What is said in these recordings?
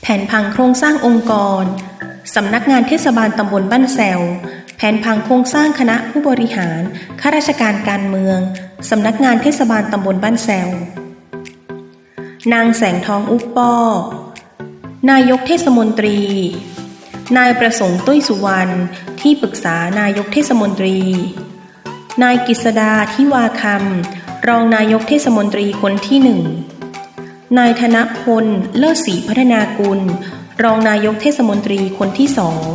แผนผังโครงสร้างองค์กร สำนักงานเทศบาลตำบลบ้านแซวแผนผังโครงสร้างคณะผู้บริหาร ข้าราชการการเมือง สำนักงานเทศบาลตำบลบ้านแซวนางแสงทองอุปปอนายกเทศมนตรี นายประสงค์ตุ้ยสุวรรณ ที่ปรึกษานายกเทศมนตรี นายกฤษดาทิวาคำรองนายกเทศมนตรีคนที่หนึ่ง นายธนพล เลิศศรีพัฒนากุล รองนายกเทศมนตรีคนที่สอง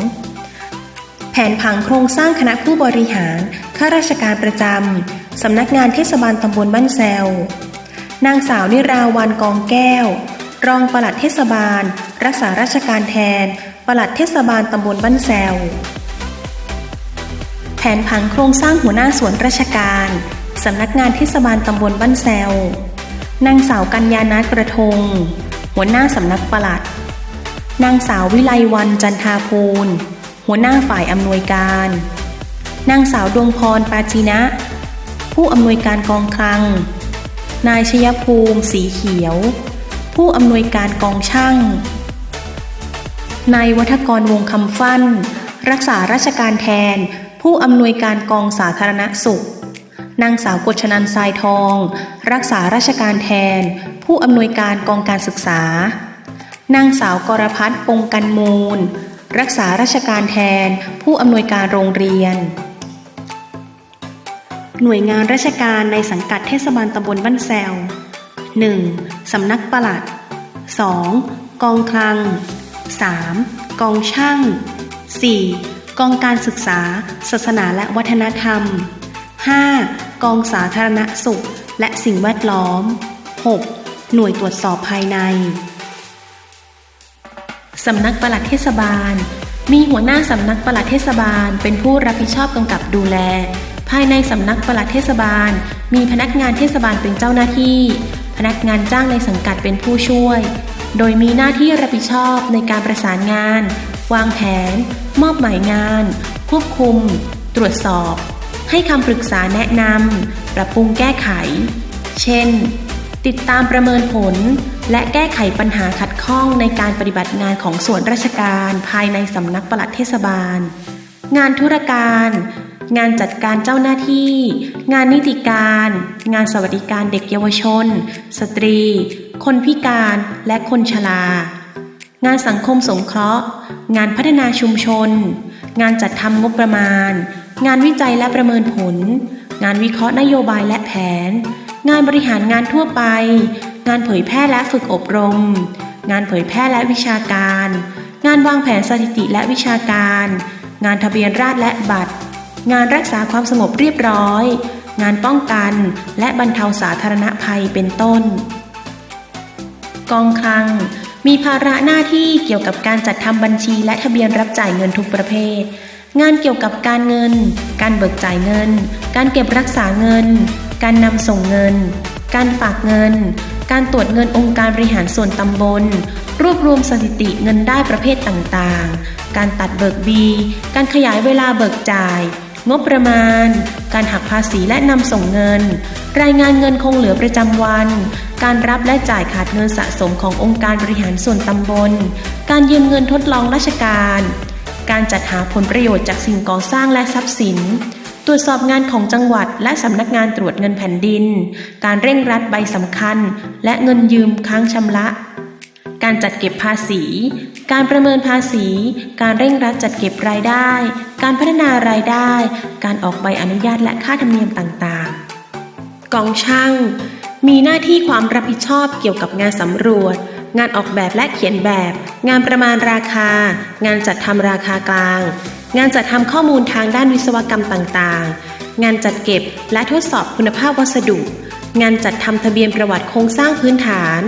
แผนผังโครงสร้างคณะผู้บริหาร ข้าราชการประจำ สำนักงานเทศบาลตำบลบ้านแซวนางสาวนิราวันกองแก้ว รองปลัดเทศบาล รักษาราชการแทน ปลัดเทศบาลตำบลบ้านแซว แผนผังโครงสร้างหัวหน้าส่วนราชการ สำนักงานเทศบาลตำบลบ้านแซว นางสาวกัญญาณกระทง หัวหน้าสำนักปลัด นางสาววิไลวันจันทาภูล หัวหน้าฝ่ายอำนวยการ นางสาวดวงพรปาจีนะ ผู้อำนวยการกองคลัง นายชยภูมิสีเขียว ผู้อำนวยการกองช่าง นายวัฒกรวงคำฟั่น รักษาราชการแทน ผู้อำนวยการกองสาธารณสุข นางสาวกชนันทรายทอง รักษาราชการแทน ผู้อำนวยการกองการศึกษา นางสาวกรพัฒน์ปงกันมูล รักษาราชการแทน ผู้อำนวยการโรงเรียน หน่วยงานราชการในสังกัดเทศบาลตำบลบ้านแซว 1. สำนักปลัด 2. กองคลัง 3. กองช่าง 4. กองการศึกษา ศาสนาและวัฒนธรรม 5. กองสาธารณสุข และสิ่งแวดล้อม 6. หน่วยตรวจสอบภายใน สำนักปลัดเทศบาล มีหัวหน้าสำนักปลัดเทศบาล เป็นผู้รับผิดชอบกำกับดูแล ภายในสำนักปลัดเทศบาล มีพนักงานเทศบาลเป็นเจ้าหน้าที่ พนักงานจ้างในสังกัดเป็นผู้ช่วย โดยมีหน้าที่รับผิดชอบในการประสานงาน วางแผน มอบหมายงาน ควบคุม ตรวจสอบ ให้คำปรึกษาแนะนำ ปรับปรุงแก้ไข เช่น ติดตามประเมินผล และแก้ไขปัญหาขัดข้องในการปฏิบัติงานของส่วนราชการภายในสำนักปลัดเทศบาล งานธุรการ งานจัดการเจ้าหน้าที่ งานนิติการ งานสวัสดิการเด็กเยาวชน สตรี คนพิการและคนชรางานสังคมสงเคราะห์ งานพัฒนาชุมชน งานจัดทำงบประมาณ งานวิจัยและประเมินผล งานวิเคราะห์นโยบายและแผน งานบริหารงานทั่วไป งานเผยแพร่และฝึกอบรม งานเผยแพร่และวิชาการ งานวางแผนสถิติและวิชาการ งานทะเบียนราษฎรและบัตร งานรักษาความสงบเรียบร้อย งานป้องกันและบรรเทาสาธารณภัยเป็นต้น กองคลังมีภาระหน้าที่เกี่ยวกับการจัดทำบัญชีและทะเบียนรับจ่ายเงินทุกประเภท งานเกี่ยวกับการเงิน การเบิกจ่ายเงิน การเก็บรักษาเงิน การนำส่งเงิน การฝากเงิน การตรวจเงินองค์การบริหารส่วนตำบล รวบรวมสถิติเงินได้ประเภทต่างๆ การตัดเบิกบีการขยายเวลาเบิกจ่าย งบประมาณ การหักภาษีและนำส่งเงิน รายงานเงินคงเหลือประจำวัน การรับและจ่ายขาดเงินสะสมขององค์การบริหารส่วนตำบล การยืมเงินทดลองราชการ การจัดหาผลประโยชน์จากสิ่งก่อสร้างและทรัพย์สิน ตรวจสอบงานของจังหวัดและสำนักงานตรวจเงินแผ่นดิน การเร่งรัดใบสำคัญ และเงินยืมค้างชำระ การจัดเก็บภาษี การประเมินภาษี การเร่งรัดจัดเก็บรายได้ การพัฒนารายได้ การออกใบอนุญาตและค่าธรรมเนียมต่างๆ กองช่าง มีหน้าที่ความรับผิดชอบเกี่ยวกับงานสำรวจ งานออกแบบและเขียนแบบ งานประมาณราคา งานจัดทำราคากลาง งานจัดทำข้อมูลทางด้านวิศวกรรมต่างๆ งานจัดเก็บและทดสอบคุณภาพวัสดุ งานจัดทำทะเบียนประวัติโครงสร้างพื้นฐาน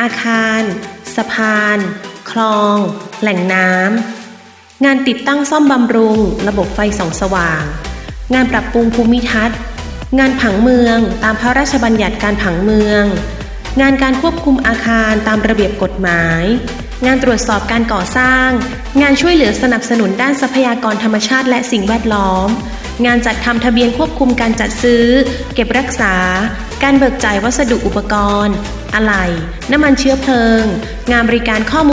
อาคาร สะพาน คลอง แหล่งน้ำ งานติดตั้งซ่อมบำรุง ระบบไฟส่องสว่าง งานปรับปรุงภูมิทัศน์ งานผังเมืองตามพระราชบัญญัติการผังเมือง งานการควบคุมอาคารตามระเบียบกฎหมาย งานตรวจสอบการก่อสร้าง งานช่วยเหลือสนับสนุนด้านทรัพยากรธรรมชาติและสิ่งแวดล้อม งานจัดทำทะเบียนควบคุมการจัดซื้อ เก็บรักษา การเบิกจ่ายวัสดุอุปกรณ์ อะไหล่น้ำมันเชื้อเพลิง งานบริการข้อมูล